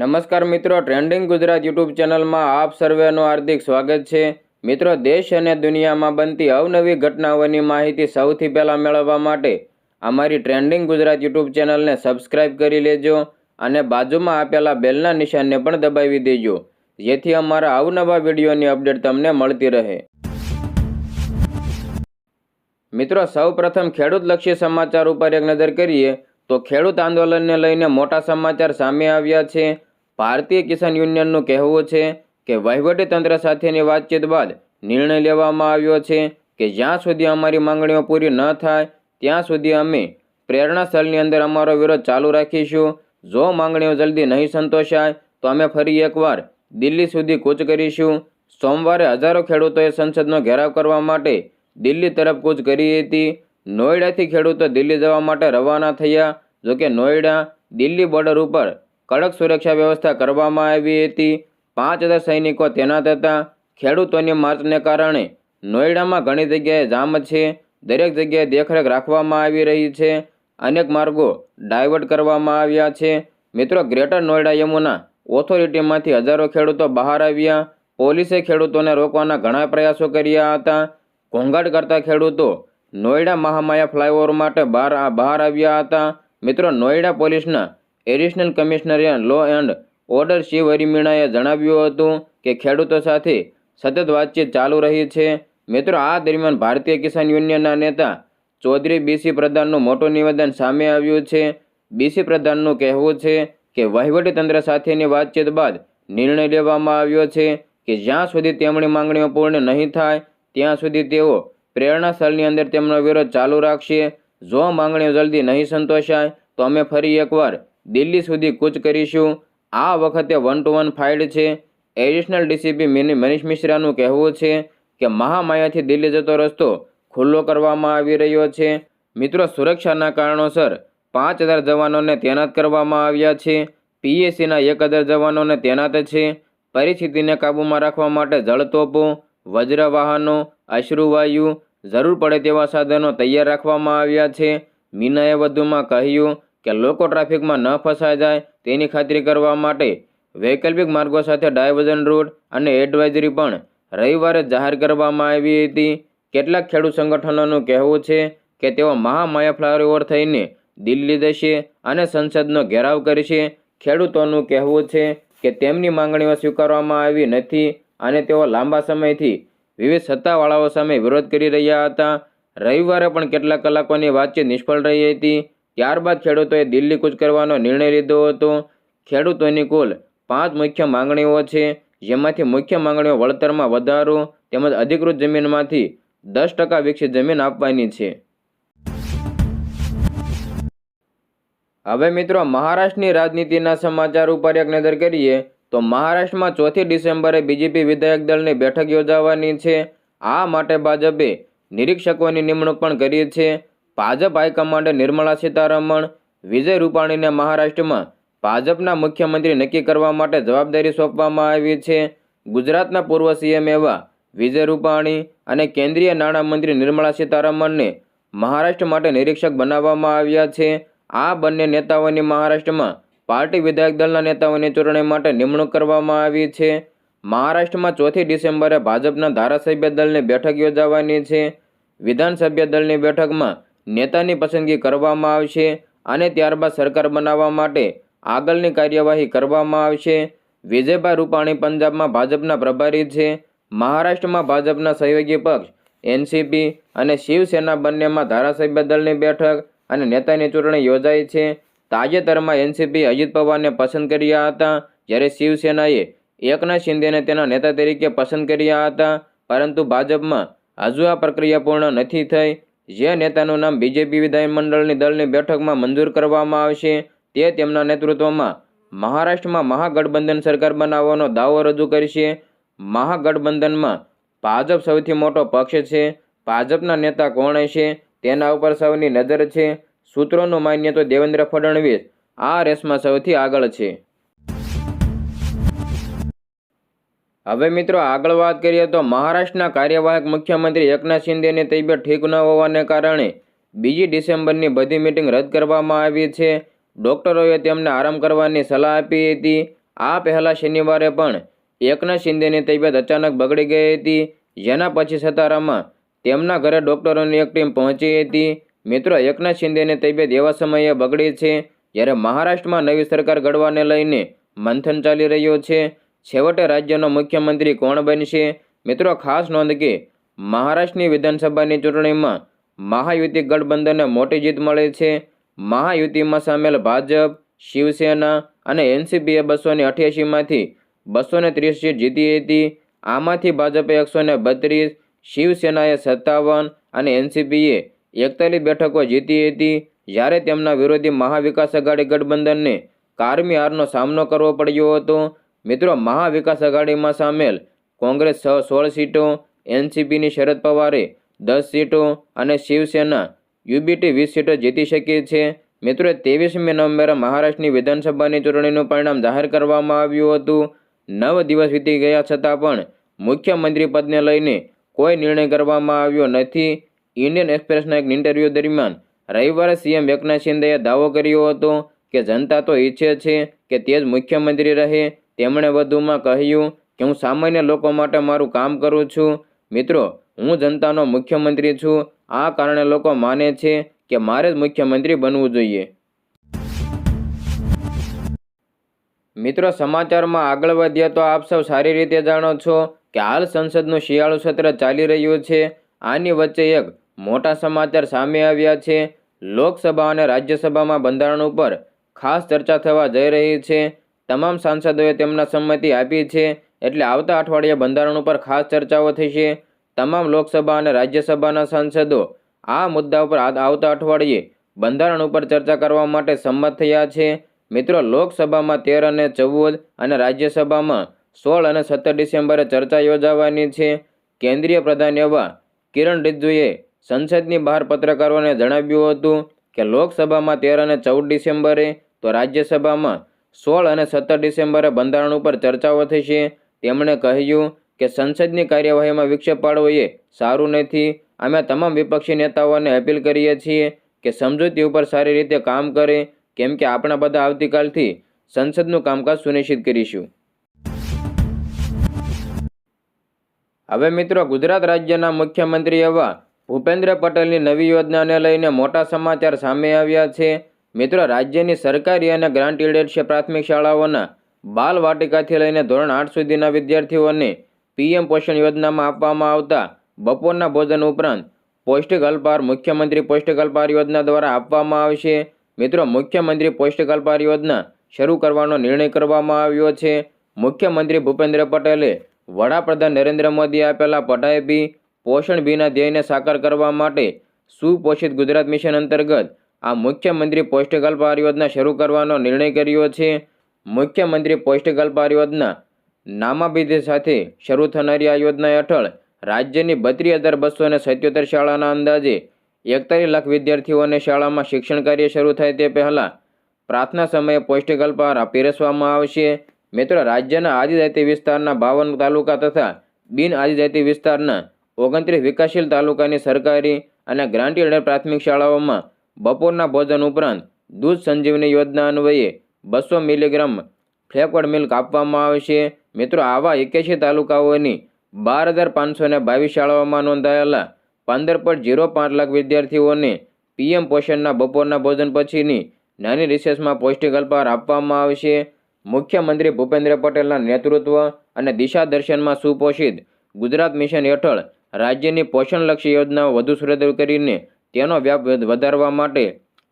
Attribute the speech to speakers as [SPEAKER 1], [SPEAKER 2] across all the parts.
[SPEAKER 1] નમસ્કાર મિત્રો trending Gujarat YouTube ચેનલમાં આપ સર્વેનું હાર્દિક સ્વાગત છે. મિત્રો, દેશ અને દુનિયામાં બનતી અવનવી ઘટનાઓની માહિતી સૌથી પહેલાં મેળવવા માટે અમારી ટ્રેન્ડિંગ ગુજરાત યુટ્યુબ ચેનલને સબસ્ક્રાઇબ કરી લેજો અને બાજુમાં આપેલા બેલના નિશાનને પણ દબાવી દેજો. જેથી અમારા અવનવા વિડીયોની અપડેટ તમને મળતી રહે. મિત્રો, સૌપ્રથમ ખેડૂતલક્ષી સમાચાર ઉપર એક નજર કરીએ, તો ખેડૂત આંદોલનને લઈને મોટા સમાચાર સામે આવ્યા છે. ભારતીય કિસાન યુનિયનનું કહેવું છે કે વહીવટીતંત્ર સાથેની વાતચીત બાદ નિર્ણય લેવામાં આવ્યો છે કે જ્યાં સુધી અમારી માંગણીઓ પૂરી ન થાય, ત્યાં સુધી અમે પ્રેરણાસ્થળની અંદર અમારો વિરોધ ચાલુ રાખીશું. જો માંગણીઓ જલ્દી નહીં સંતોષાય, તો અમે ફરી એકવાર દિલ્હી સુધી કૂચ કરીશું. સોમવારે હજારો ખેડૂતોએ સંસદનો ઘેરાવ કરવા માટે દિલ્હી તરફ કૂચ કરી હતી. નોઈડાથી ખેડૂતો દિલ્હી જવા માટે રવાના થયા. જોકે નોઈડા દિલ્હી બોર્ડર ઉપર કડક સુરક્ષા વ્યવસ્થા કરવામાં આવી હતી. પાંચ હજાર સૈનિકો તૈનાત હતા. ખેડૂતોની માર્ચને કારણે નોઈડામાં ઘણી જગ્યાએ જામ છે. દરેક જગ્યાએ દેખરેખ રાખવામાં આવી રહી છે. અનેક માર્ગો ડાયવર્ટ કરવામાં આવ્યા છે. મિત્રો, ગ્રેટર નોઈડા યમુના ઓથોરિટીમાંથી હજારો ખેડૂતો બહાર આવ્યા. પોલીસે ખેડૂતોને રોકવાના ઘણા પ્રયાસો કર્યા હતા. ઘોંઘાટ કરતા ખેડૂતો નોઈડા મહામાયા ફ્લાયઓવર માટે બહાર બહાર આવ્યા હતા. મિત્રો, નોઈડા પોલીસના additional commissioner law and order Shiv હરિમીણાએ જણાવ્યું હતું કે ખેડૂતો સાથે સતત વાતચીત ચાલુ રહી છે. મિત્રો, આ દરમિયાન ભારતીય કિસાન યુનિયનના નેતા ચૌધરી બીસી પ્રધાનનું મોટું નિવેદન સામે આવ્યું છે. બીસી પ્રધાનનું કહેવું છે કે વહીવટીતંત્ર સાથેની વાતચીત બાદ નિર્ણય લેવામાં આવ્યો છે કે જ્યાં સુધી તેમની માંગણીઓ પૂર્ણ નહીં થાય, ત્યાં સુધી તેઓ પ્રેરણા અંદર તેમનો વિરોધ ચાલુ રાખશે. જો માંગણીઓ જલ્દી નહીં સંતોષાય, તો અમે ફરી એકવાર દિલ્હી સુધી કૂચ કરીશું. આ વખતે વન ટુ વન ફાઇલ છે. એડિશનલ ડીસીપી મિની મનીષ મિશ્રાનું કહેવું છે કે મહામાયાથી દિલ્હી જતો રસ્તો ખુલ્લો કરવામાં આવી રહ્યો છે. મિત્રો, સુરક્ષાના કારણોસર પાંચ હજાર જવાનોને તૈનાત કરવામાં આવ્યા છે. પીએસસીના એક હજાર જવાનોને તૈનાત છે. પરિસ્થિતિને કાબૂમાં રાખવા માટે જળતોપો વજ્ર વાહનો અશ્રુવાયુ જરૂર પડે તેવા સાધનો તૈયાર રાખવામાં આવ્યા છે. મીનાએ વધુમાં કહ્યું કે લોકો ટ્રાફિકમાં ન ફસાઈ જાય તેની ખાતરી કરવા માટે વૈકલ્પિક માર્ગો સાથે ડાયવર્ઝન રૂટ અને એડવાઇઝરી પણ રવિવારે જાહેર કરવામાં આવી હતી. કેટલાક ખેડૂત સંગઠનોનું કહેવું છે કે તેઓ મહામાયા ફ્લાયઓવર થઈને દિલ્હી જશે અને સંસદનો ઘેરાવ કરશે. ખેડૂતોનું કહેવું છે કે તેમની માંગણીઓ સ્વીકારવામાં આવી નથી અને તેઓ લાંબા સમયથી વિવિધ સત્તાવાળાઓ સામે વિરોધ કરી રહ્યા હતા. રવિવારે પણ કેટલાક કલાકોની વાતચીત નિષ્ફળ રહી હતી. ત્યારબાદ ખેડૂતોએ દિલ્હી કૂચ કરવાનો નિર્ણય લીધો હતો. ખેડૂતોની કુલ પાંચ મુખ્ય માંગણીઓ છે, જેમાંથી મુખ્ય માંગણીઓ વળતરમાં વધારો તેમજ અધિકૃત જમીનમાંથી દસ ટકા વિકસિત જમીન આપવાની છે. હવે મિત્રો, મહારાષ્ટ્રની રાજનીતિના સમાચાર ઉપર એક નજર કરીએ, તો મહારાષ્ટ્રમાં ચોથી ડિસેમ્બરે બીજેપી વિધાયક દળની બેઠક યોજાવાની છે. આ માટે ભાજપે નિરીક્ષકોની નિમણૂક પણ કરી છે. ભાજપ હાઈકમાન્ડે નિર્મલા સીતારમણ, વિજય રૂપાણીને મહારાષ્ટ્રમાં ભાજપના મુખ્યમંત્રી નક્કી કરવા માટે જવાબદારી સોંપવામાં આવી છે. ગુજરાતના પૂર્વ સીએમ એવા વિજય રૂપાણી અને કેન્દ્રીય નાણામંત્રી નિર્મલા સીતારમણને મહારાષ્ટ્ર માટે નિરીક્ષક બનાવવામાં આવ્યા છે. આ બંને નેતાઓની મહારાષ્ટ્રમાં પાર્ટી વિધાયક દળના નેતાઓની ચૂંટણી માટે નિમણૂક કરવામાં આવી છે. મહારાષ્ટ્રમાં ચોથી ડિસેમ્બરે ભાજપના ધારાસભ્ય દળની બેઠક યોજાવાની છે. વિધાનસભ્ય દળની બેઠકમાં નેતાની પસંદગી કરવામાં આવશે અને ત્યારબાદ સરકાર બનાવવા માટે આગળની કાર્યવાહી કરવામાં આવશે. વિજયભાઈ રૂપાણી પંજાબમાં ભાજપના પ્રભારી છે. મહારાષ્ટ્રમાં ભાજપના સહયોગી પક્ષ, એનસીપી અને શિવસેના બંનેમાં ધારાસભ્ય દળની બેઠક અને નેતાની ચૂંટણી યોજાઈ છે. તાજેતરમાં એનસીપી અજીત પવારને પસંદ કર્યા હતા, જ્યારે શિવસેનાએ એકનાથ શિંદેને તેના નેતા તરીકે પસંદ કર્યા હતા, પરંતુ ભાજપમાં હજુ આ પ્રક્રિયા પૂર્ણ નથી થઈ. જે નેતાનું નામ બીજેપી વિધાનમંડળની દળની બેઠકમાં મંજૂર કરવામાં આવશે, તે તેમના નેતૃત્વમાં મહારાષ્ટ્રમાં મહાગઠબંધન સરકાર બનાવવાનો દાવો રજૂ કરશે. મહાગઠબંધનમાં ભાજપ સૌથી મોટો પક્ષ છે. ભાજપના નેતા કોણ હશે, તેના ઉપર સૌની નજર છે. સૂત્રોનું માન્ય તો દેવેન્દ્ર ફડણવીસ આ રેસમાં સૌથી આગળ છે. હવે મિત્રો આગળ વાત કરીએ તો મહારાષ્ટ્રના કાર્યવાહક મુખ્યમંત્રી એકનાથ શિંદેની તબિયત ઠીક ન હોવાને કારણે બીજી ડિસેમ્બરની બધી મિટિંગ રદ કરવામાં આવી છે. ડોક્ટરોએ તેમને આરામ કરવાની સલાહ આપી હતી. આ પહેલાં શનિવારે પણ એકનાથ શિંદેની તબિયત અચાનક બગડી ગઈ હતી. જેના પછી સતારામાં તેમના ઘરે ડોક્ટરોની એક ટીમ પહોંચી હતી. મિત્રો, એકનાથ શિંદેની તબિયત એવા સમયે બગડી છે જ્યારે મહારાષ્ટ્રમાં નવી સરકાર ઘડવાને લઈને મંથન ચાલી રહ્યો છે. છેવટે રાજ્યનો મુખ્યમંત્રી કોણ બનશે? મિત્રો, ખાસ નોંધ કે મહારાષ્ટ્રની વિધાનસભાની ચૂંટણીમાં મહાયુતિ ગઠબંધનને મોટી જીત મળે છે. મહાયુતિમાં સામેલ ભાજપ, શિવસેના અને એનસીપીએ બસો ને અઠ્યાસીમાંથી બસો ને ત્રીસ સીટ જીતી હતી. આમાંથી ભાજપે એકસો ને બત્રીસ, શિવસેનાએ સત્તાવન અને એનસીપીએ એકતાલીસ બેઠકો જીતી હતી. જ્યારે તેમના વિરોધી મહાવિકાસ આઘાડી ગઠબંધનને કારમી હારનો સામનો કરવો પડ્યો હતો મિત્રો, મહાવિકાસ આઘાડીમાં સામેલ કોંગ્રેસ છ સોળ સીટો, એનસીપીની શરદ પવારે દસ સીટો અને શિવસેના યુબીટી વીસ સીટો જીતી શકી છે. મિત્રો, ત્રેવીસમી નવેમ્બરે મહારાષ્ટ્રની વિધાનસભાની ચૂંટણીનું પરિણામ જાહેર કરવામાં આવ્યું હતું. નવ દિવસ વીતી ગયા છતાં પણ મુખ્યમંત્રી પદને લઈને કોઈ નિર્ણય કરવામાં આવ્યો નથી. ઇન્ડિયન એક્સપ્રેસના એક ઇન્ટરવ્યૂ દરમિયાન રવિવારે સીએમ એકનાથ શિંદેએ દાવો કર્યો હતો કે જનતા તો ઈચ્છે છે કે તે જ મુખ્યમંત્રી રહે. તેમણે વધુમાં કહ્યું કે હું સામાન્ય લોકો માટે મારું કામ કરું છું. મિત્રો, હું જનતાનો મુખ્યમંત્રી છું. આ કારણે લોકો માને છે કે મારે જ મુખ્યમંત્રી બનવું જોઈએ. મિત્રો, સમાચારમાં આગળ વધીએ તો આપ સૌ સારી રીતે જાણો છો કે હાલ સંસદનું શિયાળુ સત્ર ચાલી રહ્યું છે. આની વચ્ચે એક મોટા સમાચાર સામે આવ્યા છે. લોકસભા અને રાજ્યસભામાં બંધારણ ઉપર ખાસ ચર્ચા થવા જઈ રહી છે. તમામ સાંસદોએ તેમના સંમતિ આપી છે એટલે આવતા અઠવાડિયે બંધારણ ઉપર ખાસ ચર્ચાઓ થશે. તમામ લોકસભા અને રાજ્યસભાના સાંસદો આ મુદ્દા ઉપર આવતા અઠવાડિયે બંધારણ ઉપર ચર્ચા કરવા માટે સંમત થયા છે. મિત્રો, લોકસભામાં તેર અને ચૌદ અને રાજ્યસભામાં સોળ અને સત્તર ડિસેમ્બરે ચર્ચા યોજાવાની છે. કેન્દ્રીય પ્રધાન એવા કિરણ રિજ્જુએ સંસદની બહાર પત્રકારોને જણાવ્યું હતું કે લોકસભામાં તેર અને ચૌદ ડિસેમ્બરે તો રાજ્યસભામાં સોળ અને સત્તર ડિસેમ્બરે બંધારણ ઉપર ચર્ચાઓ થશે. તેમણે કહ્યું કે સંસદની કાર્યવાહીમાં વિક્ષેપ પાડવો એ સારું નથી. અમે તમામ વિપક્ષી નેતાઓને અપીલ કરીએ છીએ કે સમજૂતી ઉપર સારી રીતે કામ કરે, કેમ કે આપણા બધા આવતીકાલથી સંસદનું કામકાજ સુનિશ્ચિત કરીશું. હવે મિત્રો, ગુજરાત રાજ્યના મુખ્યમંત્રી એવા ભૂપેન્દ્ર પટેલની નવી યોજનાને લઈને મોટા સમાચાર સામે આવ્યા છે. મિત્રો, રાજ્યની સરકારી અને ગ્રાન્ટ એડેડ પ્રાથમિક શાળાઓના બાલ વાટિકાથી લઈને ધોરણ આઠ સુધીના વિદ્યાર્થીઓને પીએમ પોષણ યોજનામાં આપવામાં આવતા બપોરના ભોજન ઉપરાંત પૌષ્ટિક અલ્પાહાર મુખ્યમંત્રી પૌષ્ટિક અલ્પાહાર યોજના દ્વારા આપવામાં આવશે. મિત્રો, મુખ્યમંત્રી પૌષ્ટિક અલ્પાહાર યોજના શરૂ કરવાનો નિર્ણય કરવામાં આવ્યો છે. મુખ્યમંત્રી ભૂપેન્દ્ર પટેલે વડાપ્રધાન નરેન્દ્ર મોદીએ આપેલા પઢાઈ બી પોષણ બીના ધ્યેયને સાકાર કરવા માટે સુપોષિત ગુજરાત મિશન અંતર્ગત આ મુખ્યમંત્રી પૌષ્ટિક અલ્પાહાર યોજના શરૂ કરવાનો નિર્ણય કર્યો છે. મુખ્યમંત્રી પૌષ્ટિક અલ્પાહાર યોજના નામાભિધિ સાથે શરૂ થનારી આ યોજના હેઠળ રાજ્યની બત્રીસ હજાર બસો અને સત્યોતેર શાળાના અંદાજે એકતાલીસ લાખ વિદ્યાર્થીઓને શાળામાં શિક્ષણ કાર્ય શરૂ થાય તે પહેલાં પ્રાર્થના સમયે પૌષ્ટિક અલ્પાહાર પીરસવામાં આવશે. મિત્રો, રાજ્યના આદિજાતિ વિસ્તારના બાવન તાલુકા તથા બિન આદિજાતિ વિસ્તારના ઓગણત્રીસ વિકાસશીલ તાલુકાની સરકારી અને ગ્રાન્ટેડ પ્રાથમિક શાળાઓમાં બપોરના ભોજન ઉપરાંત દૂધ સંજીવની યોજના અન્વયે બસો મિલીગ્રામ ફ્લેકવર્ડ મિલ્ક આપવામાં આવશે મિત્રો, આવા એક્યાસી તાલુકાઓની બાર હજાર પાંચસો ને બાવીસ શાળાઓમાં નોંધાયેલા પંદર પોઈન્ટ ઝીરો પાંચ લાખ વિદ્યાર્થીઓને પીએમ પોષણના બપોરના ભોજન પછીની નાની રિસેસમાં પૌષ્ટિક અલ્પાહાર આપવામાં આવશે મુખ્યમંત્રી ભૂપેન્દ્ર પટેલના નેતૃત્વ અને દિશા દર્શનમાં સુપોષિત ગુજરાત મિશન હેઠળ રાજ્યની પોષણલક્ષી યોજનાઓ વધુ સુરક્ષિત કરીને તેનો વ્યાપ વધારવા માટે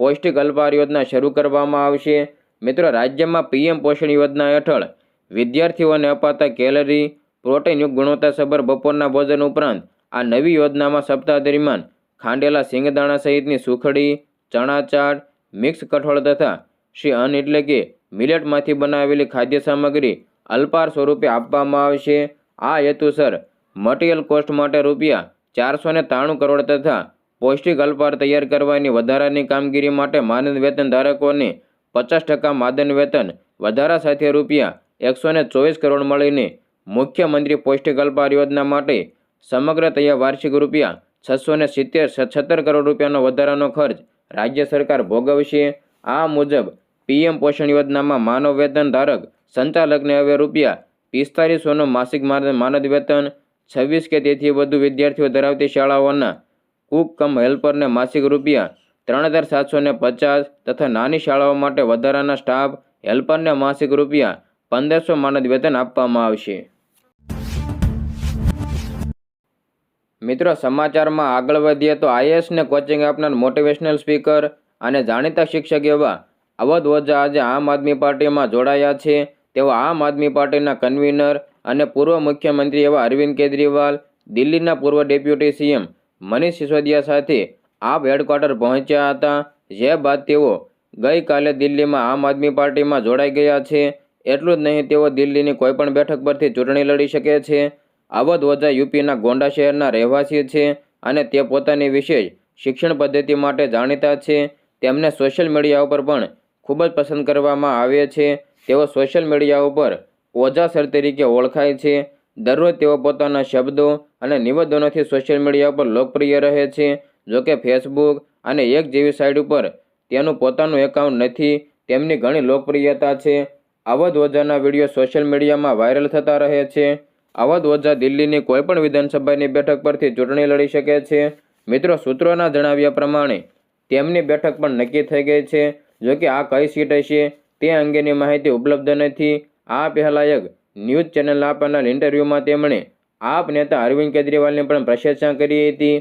[SPEAKER 1] પૌષ્ટિક અલ્પાર યોજના શરૂ કરવામાં આવશે. મિત્રો, રાજ્યમાં પીએમ પોષણ યોજના હેઠળ વિદ્યાર્થીઓને અપાતા કેલરી, પ્રોટીનયુક્ત ગુણવત્તાસભર બપોરના ભોજન ઉપરાંત આ નવી યોજનામાં સપ્તાહ દરમિયાન ખાંડેલા સિંગદાણા સહિતની સુખડી ચણા ચાટ મિક્સ કઠોળ તથા શ્રી અન્ન એટલે કે મિલેટમાંથી બનાવેલી ખાદ્ય સામગ્રી અલ્પાર સ્વરૂપે આપવામાં આવશે. આ હેતુસર મટીરિયલ કોસ્ટ માટે રૂપિયા ચારસો ને ત્રાણું કરોડ તથા પૌષ્ટિક અલ્પાર તૈયાર કરવાની વધારાની કામગીરી માટે માનદ વેતન ધારકોને પચાસ ટકા માદન વેતન, વધારા સાથે રૂપિયા એકસો ચોવીસ કરોડ મળીને મુખ્યમંત્રી પૌષ્ટિક અલ્પાર યોજના માટે સમગ્ર તૈયાર વાર્ષિક રૂપિયા છસો ને સિત્તેર છત્તર કરોડ રૂપિયાનો વધારાનો ખર્ચ રાજ્ય સરકાર ભોગવશે. આ મુજબ પીએમ પોષણ યોજનામાં માનવ વેતન ધારક સંચાલકને હવે રૂપિયા પિસ્તાલીસોનું માસિક માન- માનદ વેતન, છવ્વીસ કે તેથી વધુ વિદ્યાર્થીઓ ધરાવતી શાળાઓના કુક કમ હેલ્પરને માસિક રૂપિયા ત્રણ હજાર સાતસો ને પચાસ તથા નાની શાળાઓ માટે વધારાના સ્ટાફ હેલ્પરને માસિક રૂપિયા પંદરસો માનદ વેતન આપવામાં આવશે. મિત્રો, સમાચારમાં આગળ વધીએ તો આઈએસને કોચિંગ આપનાર મોટિવેશનલ સ્પીકર અને જાણીતા શિક્ષક એવા અવધ ઓઝા આજે આમ આદમી પાર્ટીમાં જોડાયા છે. તેઓ આમ આદમી પાર્ટીના કન્વીનર અને પૂર્વ મુખ્યમંત્રી એવા અરવિંદ કેજરીવાલ, દિલ્હીના પૂર્વ ડેપ્યુટી સીએમ મનીષ સિસોદિયા સાથે આપ હેડક્વાર્ટર પહોંચ્યા હતા. જે બાદ તેઓ ગઈકાલે દિલ્હીમાં આમ આદમી પાર્ટીમાં જોડાઈ ગયા છે. એટલું જ નહીં, તેઓ દિલ્હીની કોઈપણ બેઠક પરથી ચૂંટણી લડી શકે છે. અવધ ઓઝા યુપીના ગોંડા શહેરના રહેવાસી છે અને તે પોતાની વિશેષ શિક્ષણ પદ્ધતિ માટે જાણીતા છે. તેમને સોશિયલ મીડિયા ઉપર પણ ખૂબ જ પસંદ કરવામાં આવે છે. તેઓ સોશિયલ મીડિયા ઉપર ઓઝા સર તરીકે ઓળખાય છે. દરરોજ તેઓ પોતાના શબ્દો અને નિવેદનોથી સોશિયલ મીડિયા ઉપર લોકપ્રિય રહે છે. જોકે ફેસબુક અને એક જેવી સાઇટ ઉપર તેનું પોતાનું એકાઉન્ટ નથી, તેમની ઘણી લોકપ્રિયતા છે. અવધ ઓઝાના વીડિયો સોશિયલ મીડિયામાં વાયરલ થતા રહે છે. અવધ ઓઝા દિલ્હીની કોઈપણ વિધાનસભાની બેઠક પરથી ચૂંટણી લડી શકે છે. મિત્રો, સૂત્રોના જણાવ્યા પ્રમાણે, તેમની બેઠક પણ નક્કી થઈ ગઈ છે. જોકે આ કઈ સીટ હશે તે અંગેની માહિતી ઉપલબ્ધ નથી. આ પહેલાં એક ન્યૂઝ ચેનલ આપનાર ઇન્ટરવ્યૂમાં તેમણે આપ નેતા અરવિંદ કેજરીવાલની પણ પ્રશંસા કરી હતી.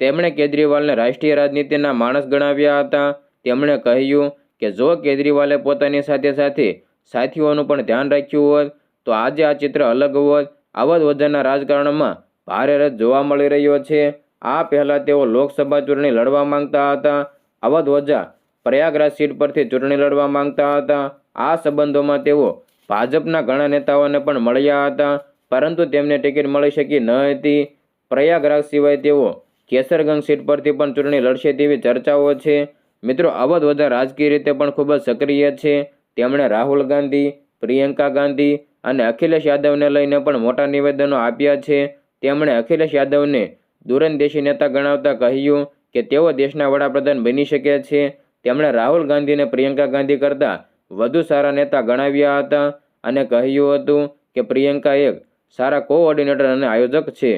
[SPEAKER 1] તેમણે કેજરીવાલને રાષ્ટ્રીય રાજનીતિના માણસ ગણાવ્યા હતા. તેમણે કહ્યું કે જો કેજરીવાલે પોતાની સાથે સાથે સાથીઓનું પણ ધ્યાન રાખ્યું હોત, તો આજે આ ચિત્ર અલગ હોત. અવધ વજનના રાજકારણમાં ભારે રસ જોવા મળી રહ્યો છે. આ પહેલાં તેઓ લોકસભા ચૂંટણી લડવા માંગતા હતા. અવધ વજા પ્રયાગરાજ સીટ પરથી ચૂંટણી લડવા માંગતા હતા. આ સંબંધોમાં તેઓ ભાજપના ઘણા નેતાઓને પણ મળ્યા હતા, પરંતુ તેમને ટિકિટ મળી શકી ન હતી. પ્રયાગરાજ સિવાય તેઓ કેસરગંજ સીટ પરથી પણ ચૂંટણી લડશે તેવી ચર્ચાઓ છે. મિત્રો અવધ વજા રાજકીય રીતે પણ ખૂબ જ સક્રિય છે. તેમણે રાહુલ ગાંધી, પ્રિયંકા ગાંધી અને અખિલેશ યાદવને લઈને પણ મોટા નિવેદનો આપ્યા છે. તેમણે અખિલેશ યાદવને દૂરંદેશી નેતા ગણાવતા કહ્યું કે તેઓ દેશના વડાપ્રધાન બની શકે છે. તેમણે રાહુલ ગાંધીને પ્રિયંકા ગાંધી કરતાં વધુ સારા નેતા ગણાવ્યા હતા અને કહ્યું હતું કે પ્રિયંકા એક સારા કોઓર્ડિનેટર અને આયોજક છે.